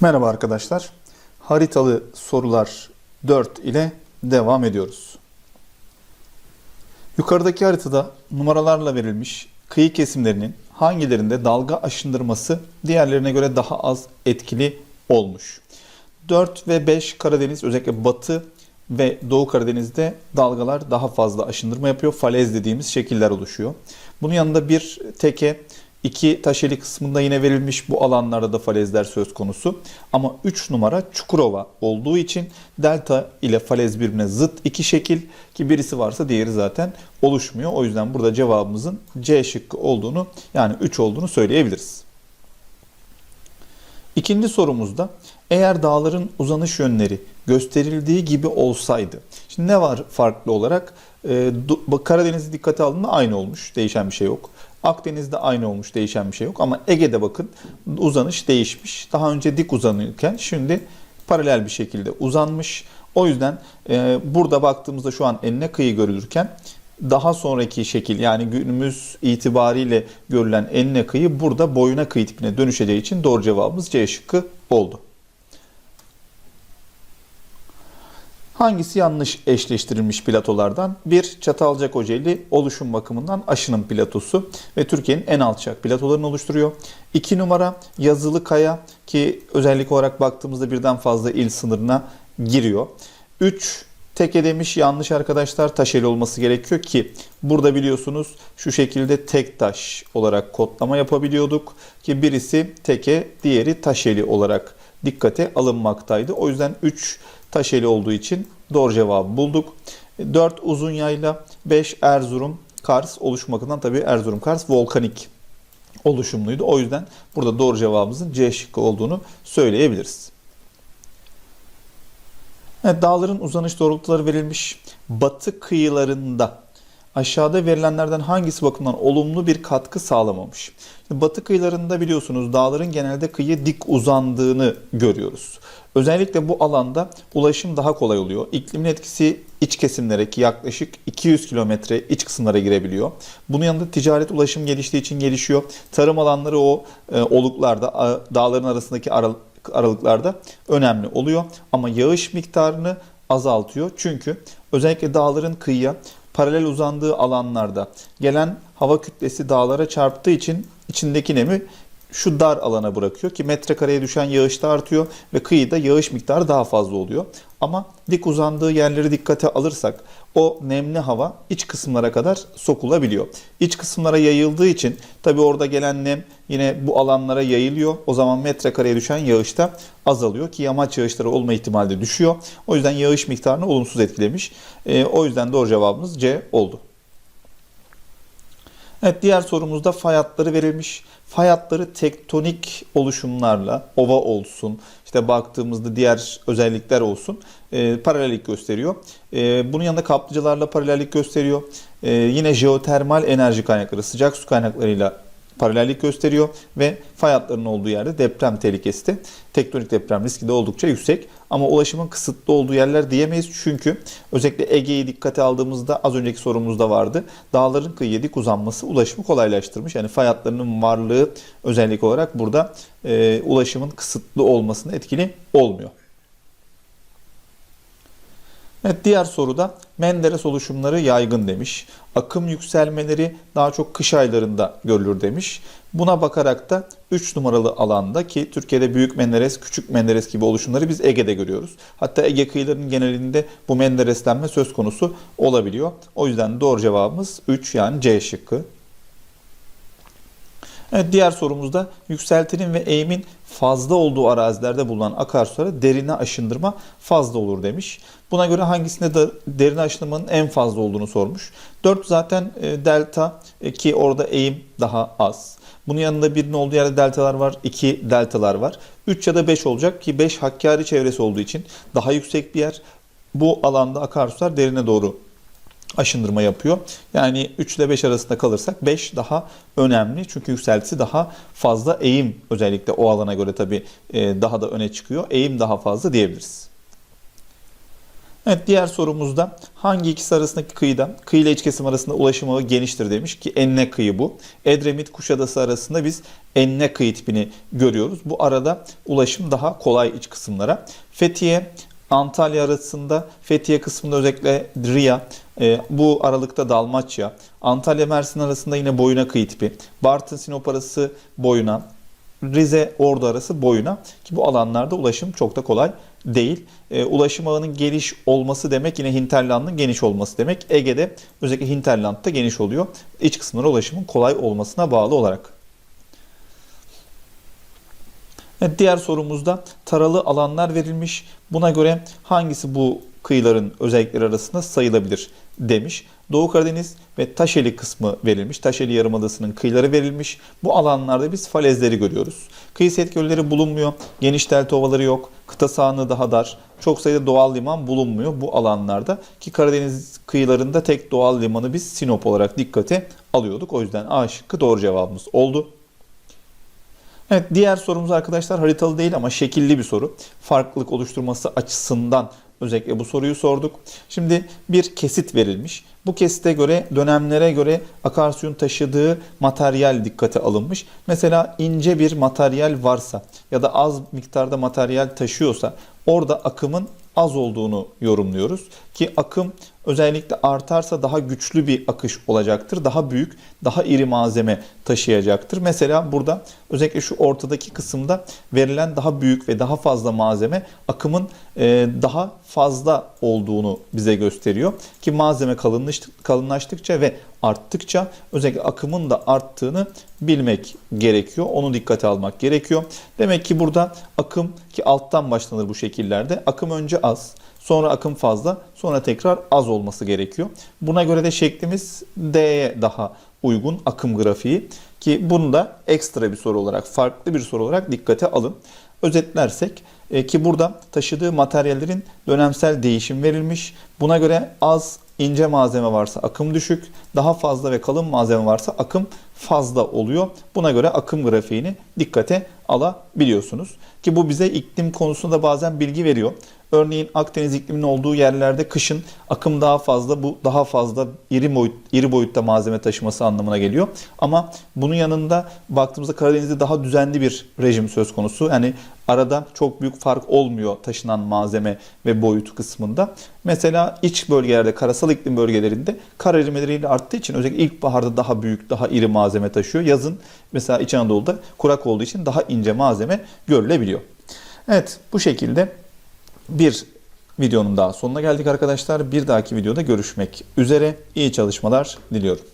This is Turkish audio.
Merhaba arkadaşlar. Haritalı sorular 4 ile devam ediyoruz. Yukarıdaki haritada numaralarla verilmiş kıyı kesimlerinin hangilerinde dalga aşındırması diğerlerine göre daha az etkili olmuş. 4 ve 5 Karadeniz özellikle batı ve Doğu Karadeniz'de dalgalar daha fazla aşındırma yapıyor. Falez dediğimiz şekiller oluşuyor. Bunun yanında bir teke İki taşeli kısmında yine verilmiş bu alanlarda da falezler söz konusu. Ama 3 numara Çukurova olduğu için delta ile falez birbirine zıt iki şekil ki birisi varsa diğeri zaten oluşmuyor. O yüzden burada cevabımızın C şıkkı olduğunu yani 3 olduğunu söyleyebiliriz. İkinci sorumuzda eğer dağların uzanış yönleri gösterildiği gibi olsaydı. Şimdi ne var farklı olarak? Ee, Karadeniz'i dikkate aldığında aynı olmuş. Değişen bir şey yok. Akdeniz'de aynı olmuş değişen bir şey yok ama Ege'de bakın uzanış değişmiş. Daha önce dik uzanırken şimdi paralel bir şekilde uzanmış. O yüzden e, burada baktığımızda şu an enine kıyı görülürken daha sonraki şekil yani günümüz itibariyle görülen enine kıyı burada boyuna kıyı tipine dönüşeceği için doğru cevabımız C şıkkı oldu. Hangisi yanlış eşleştirilmiş platolardan? Bir, Çatalca Kocaeli oluşum bakımından aşının platosu ve Türkiye'nin en alçak platolarını oluşturuyor. İki numara Yazılı Kaya ki özellik olarak baktığımızda birden fazla il sınırına giriyor. Üç, Teke demiş yanlış arkadaşlar taşeli olması gerekiyor ki burada biliyorsunuz şu şekilde tek taş olarak kodlama yapabiliyorduk ki birisi teke diğeri taşeli olarak dikkate alınmaktaydı. O yüzden 3 Taşeli olduğu için doğru cevabı bulduk. 4 uzun yayla, 5 Erzurum, Kars oluşmakından tabii Erzurum Kars volkanik oluşumluydu. O yüzden burada doğru cevabımızın C şıkkı olduğunu söyleyebiliriz. Evet, dağların uzanış doğrultuları verilmiş. Batı kıyılarında aşağıda verilenlerden hangisi bakımından olumlu bir katkı sağlamamış? Şimdi batı kıyılarında biliyorsunuz dağların genelde kıyı dik uzandığını görüyoruz. Özellikle bu alanda ulaşım daha kolay oluyor. İklimin etkisi iç kesimlere ki yaklaşık 200 kilometre iç kısımlara girebiliyor. Bunun yanında ticaret ulaşım geliştiği için gelişiyor. Tarım alanları o e, oluklarda, dağların arasındaki aralıklarda önemli oluyor. Ama yağış miktarını azaltıyor. Çünkü özellikle dağların kıyıya paralel uzandığı alanlarda gelen hava kütlesi dağlara çarptığı için içindeki nemi şu dar alana bırakıyor ki metrekareye düşen yağış da artıyor ve kıyıda yağış miktarı daha fazla oluyor. Ama dik uzandığı yerleri dikkate alırsak o nemli hava iç kısımlara kadar sokulabiliyor. İç kısımlara yayıldığı için tabi orada gelen nem yine bu alanlara yayılıyor. O zaman metrekareye düşen yağış da azalıyor ki yamaç yağışları olma ihtimali de düşüyor. O yüzden yağış miktarını olumsuz etkilemiş. E, o yüzden doğru cevabımız C oldu. Evet diğer sorumuzda fay hatları verilmiş. Fay hatları tektonik oluşumlarla ova olsun, işte baktığımızda diğer özellikler olsun e, paralellik gösteriyor. E, bunun yanında kaplıcalarla paralellik gösteriyor. E, yine jeotermal enerji kaynakları, sıcak su kaynaklarıyla paralellik gösteriyor ve fay hatlarının olduğu yerde deprem tehlikesi de tektonik deprem riski de oldukça yüksek. Ama ulaşımın kısıtlı olduğu yerler diyemeyiz çünkü özellikle Ege'yi dikkate aldığımızda az önceki sorumuzda vardı. Dağların kıyıya dik uzanması ulaşımı kolaylaştırmış. Yani fay hatlarının varlığı özellik olarak burada e, ulaşımın kısıtlı olmasına etkili olmuyor. Evet, diğer soruda Menderes oluşumları yaygın demiş. Akım yükselmeleri daha çok kış aylarında görülür demiş. Buna bakarak da 3 numaralı alanda ki Türkiye'de Büyük Menderes, Küçük Menderes gibi oluşumları biz Ege'de görüyoruz. Hatta Ege kıyılarının genelinde bu mendereslenme söz konusu olabiliyor. O yüzden doğru cevabımız 3 yani C şıkkı. Evet, diğer sorumuzda yükseltinin ve eğimin fazla olduğu arazilerde bulunan akarsulara derine aşındırma fazla olur demiş. Buna göre hangisinde de derine aşındırmanın en fazla olduğunu sormuş. 4 zaten e, delta e, ki orada eğim daha az. Bunun yanında birinin olduğu yerde deltalar var, 2 deltalar var. 3 ya da 5 olacak ki 5 Hakkari çevresi olduğu için daha yüksek bir yer. Bu alanda akarsular derine doğru aşındırma yapıyor. Yani 3 ile 5 arasında kalırsak 5 daha önemli. Çünkü yükseltisi daha fazla eğim özellikle o alana göre tabii e, daha da öne çıkıyor. Eğim daha fazla diyebiliriz. Evet diğer sorumuzda hangi ikisi arasındaki kıyıda kıyı ile iç kesim arasında ulaşım ağı geniştir demiş ki enne kıyı bu. Edremit Kuşadası arasında biz enne kıyı tipini görüyoruz. Bu arada ulaşım daha kolay iç kısımlara. Fethiye Antalya arasında Fethiye kısmında özellikle Riya, e, bu aralıkta Dalmaçya, Antalya Mersin arasında yine boyuna kıyı tipi, Bartın Sinop arası boyuna, Rize Ordu arası boyuna ki bu alanlarda ulaşım çok da kolay değil. E, ulaşım ağının geniş olması demek yine hinterlandın geniş olması demek. Ege'de özellikle hinterlandda geniş oluyor. İç kısımlara ulaşımın kolay olmasına bağlı olarak. Evet, diğer sorumuzda taralı alanlar verilmiş. Buna göre hangisi bu kıyıların özellikleri arasında sayılabilir demiş. Doğu Karadeniz ve Taşeli kısmı verilmiş. Taşeli Yarımadası'nın kıyıları verilmiş. Bu alanlarda biz falezleri görüyoruz. Kıyı set gölleri bulunmuyor. Geniş delta ovaları yok. Kıta sahanlığı daha dar. Çok sayıda doğal liman bulunmuyor bu alanlarda. Ki Karadeniz kıyılarında tek doğal limanı biz Sinop olarak dikkate alıyorduk. O yüzden A şıkkı doğru cevabımız oldu. Evet diğer sorumuz arkadaşlar haritalı değil ama şekilli bir soru. Farklılık oluşturması açısından özellikle bu soruyu sorduk. Şimdi bir kesit verilmiş. Bu kesite göre dönemlere göre akarsuyun taşıdığı materyal dikkate alınmış. Mesela ince bir materyal varsa ya da az miktarda materyal taşıyorsa orada akımın az olduğunu yorumluyoruz. Ki akım özellikle artarsa daha güçlü bir akış olacaktır. Daha büyük, daha iri malzeme taşıyacaktır. Mesela burada özellikle şu ortadaki kısımda verilen daha büyük ve daha fazla malzeme akımın e, daha fazla olduğunu bize gösteriyor. Ki malzeme kalınlaştıkça ve arttıkça özellikle akımın da arttığını bilmek gerekiyor. Onu dikkate almak gerekiyor. Demek ki burada akım ki alttan başlanır bu şekillerde. Akım önce az, sonra akım fazla, sonra tekrar az olması gerekiyor. Buna göre de şeklimiz D'ye daha uygun akım grafiği ki bunu da ekstra bir soru olarak, farklı bir soru olarak dikkate alın. Özetlersek e, ki burada taşıdığı materyallerin dönemsel değişim verilmiş. Buna göre az ince malzeme varsa akım düşük, daha fazla ve kalın malzeme varsa akım fazla oluyor. Buna göre akım grafiğini dikkate alabiliyorsunuz. Ki bu bize iklim konusunda bazen bilgi veriyor. Örneğin Akdeniz ikliminin olduğu yerlerde kışın akım daha fazla, bu daha fazla iri boyut iri boyutta malzeme taşıması anlamına geliyor. Ama bunun yanında baktığımızda Karadeniz'de daha düzenli bir rejim söz konusu. Yani arada çok büyük fark olmuyor taşınan malzeme ve boyut kısmında. Mesela iç bölgelerde, karasal iklim bölgelerinde kar erimeleriyle arttığı için özellikle ilkbaharda daha büyük, daha iri malzeme taşıyor. Yazın mesela İç Anadolu'da kurak olduğu için daha ince malzeme görülebiliyor. Evet bu şekilde bir videonun daha sonuna geldik arkadaşlar. Bir dahaki videoda görüşmek üzere. İyi çalışmalar diliyorum.